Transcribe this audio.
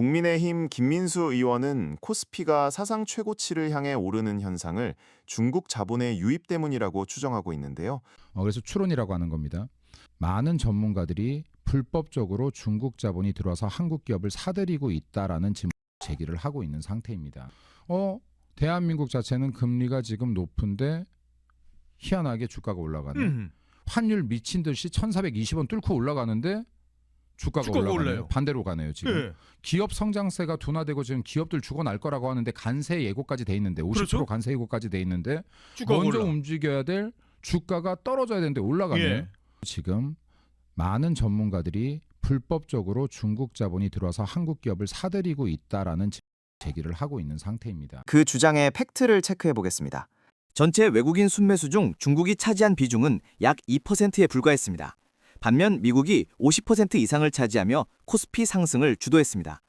국민의힘 김민수 의원은 코스피가 사상 최고치를 향해 오르는 현상을 중국 자본의 유입 때문이라고 추정하고 있는데요. 어, 그래서 추론이라고 하는 겁니다. 많은 전문가들이 불법적으로 중국 자본이 들어와서 한국 기업을 사들이고 있다라는 질문 제기를 하고 있는 상태입니다. 어, 대한민국 자체는 금리가 지금 높은데 희한하게 주가가 올라가네. 음. 환율 미친 듯이 1,420원 뚫고 올라가는데 주가가, 주가가 올라가네요. 올라요. 반대로 가네요, 지금. 예. 기업 성장세가 둔화되고 지금 기업들 죽어날 거라고 하는데 간세 예고까지 돼 있는데 50% 그렇죠. 간세 예고까지 돼 있는데 먼저 올라. 움직여야 될 주가가 떨어져야 되는데 올라가네. 예. 지금 많은 전문가들이 불법적으로 중국 자본이 들어와서 한국 기업을 사들이고 있다라는 지- 제기를 하고 있는 상태입니다. 그 주장의 팩트를 체크해 보겠습니다. 전체 외국인 순매수 중 중국이 차지한 비중은 약 2%에 불과했습니다. 반면 미국이 50% 이상을 차지하며 코스피 상승을 주도했습니다.